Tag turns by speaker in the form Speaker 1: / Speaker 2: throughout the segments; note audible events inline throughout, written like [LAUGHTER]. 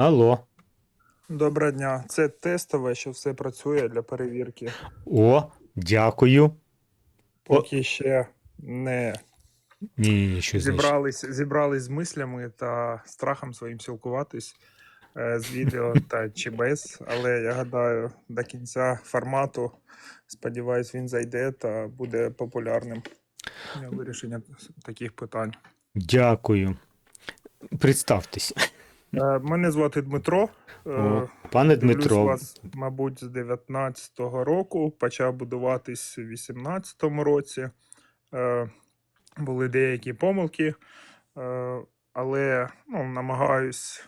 Speaker 1: Алло.
Speaker 2: Доброго дня. Це тестове, що все працює для перевірки.
Speaker 1: О, дякую.
Speaker 2: Поки ще не
Speaker 1: Ні, ні, ні, що значить.
Speaker 2: зібрались, зібрались з мислями та страхом своїм спілкуватись е, з відео [LAUGHS] та чи без. Але я гадаю, до кінця формату, сподіваюсь, він зайде та буде популярним для вирішення таких питань.
Speaker 1: Дякую. Представтесь.
Speaker 2: Е, Мене звати Дмитро. Е,
Speaker 1: О, пане Дмитро,
Speaker 2: вас, мабуть, з 19-го року, почав будуватись у 18-му році. Е, були деякі помилки, але ну, намагаюсь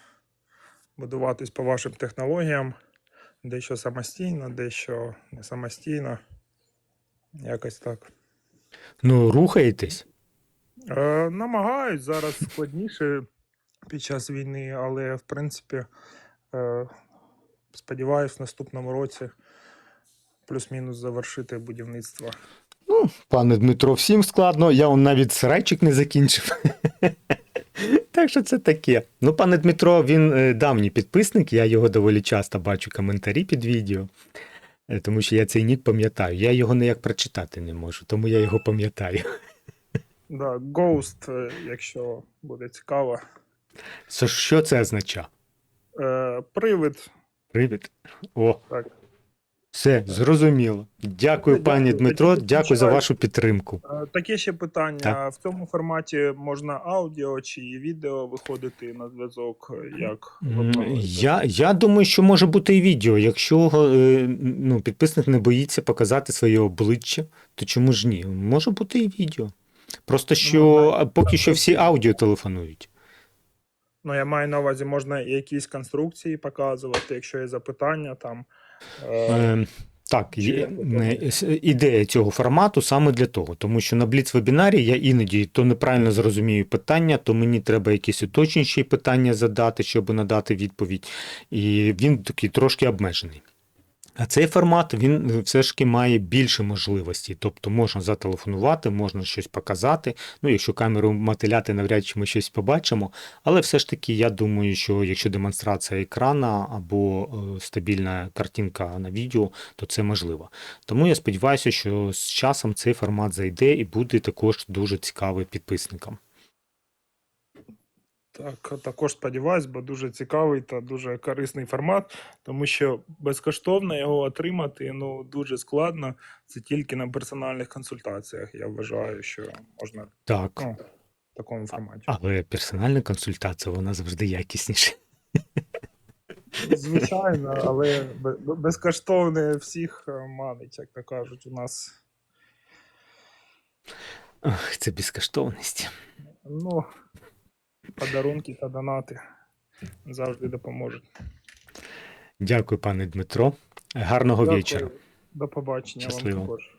Speaker 2: будуватись по вашим технологіям. Дещо самостійно, дещо не самостійно. Якось так.
Speaker 1: ну рухаєтесь?
Speaker 2: Намагаюсь зараз складніше під час війни, але в принципі, е, сподіваюсь, в наступному році плюс-мінус завершити будівництво.
Speaker 1: Ну, пане Дмитро, всім складно. Я он навіть срайчик не закінчив. [LAUGHS] Так що це таке. Ну, пане Дмитро, він е, давній підписник, я його доволі часто бачу коментарі під відео, е, тому що я цей нік пам'ятаю. Я його ніяк прочитати не можу, тому я його пам'ятаю.
Speaker 2: Да, Ghost, якщо буде цікаво.
Speaker 1: Це Що це означає?
Speaker 2: Е, привид.
Speaker 1: Привіт. О,
Speaker 2: Так.
Speaker 1: все, зрозуміло. Дякую,
Speaker 2: Дякую,
Speaker 1: пані Дмитро, дякую за вашу підтримку.
Speaker 2: Е, таке ще питання.
Speaker 1: Так.
Speaker 2: В цьому форматі можна аудіо чи відео виходити на зв'язок? Як
Speaker 1: М? Я, я думаю, що може бути і відео. Якщо е, ну, підписник не боїться показати своє обличчя, то чому ж ні? Може бути і відео. Просто що
Speaker 2: Ну,
Speaker 1: а, поки що всі аудіо телефонують.
Speaker 2: Ну, я маю на увазі, можна якісь конструкції показувати, якщо є запитання там. Е,
Speaker 1: Е, так, є, ідея цього формату саме для того, тому що на Бліц-вебінарі я іноді то неправильно зрозумію питання, то мені треба якісь уточніші питання задати, щоб надати відповідь. І він такий трошки обмежений. А цей формат він все ж таки має більше можливостей. Тобто можна зателефонувати, можна щось показати. Ну, якщо камеру мотиляти, навряд чи ми щось побачимо. Але все ж таки, я думаю, що якщо демонстрація екрана або е, стабільна картинка на відео, то це можливо. Тому я сподіваюся, що з часом цей формат зайде і буде також дуже цікавий підписникам.
Speaker 2: Так, також сподіваюсь, бо дуже цікавий та дуже корисний формат, тому що безкоштовно його отримати ну дуже складно. Це тільки на персональних консультаціях. Я вважаю, що можна
Speaker 1: Так,
Speaker 2: ну, в такому форматі.
Speaker 1: але персональна консультація вона завжди якісніша.
Speaker 2: Звичайно, але бе- бе- безкоштовне всіх е, манить, як то кажуть, у нас.
Speaker 1: Ох, це безкоштовність.
Speaker 2: Ну, подарунки та донати завжди допоможуть.
Speaker 1: Дякую, пане Дмитро. Гарного
Speaker 2: Дякую.
Speaker 1: вечора.
Speaker 2: До побачення
Speaker 1: Щасливо.
Speaker 2: вам також.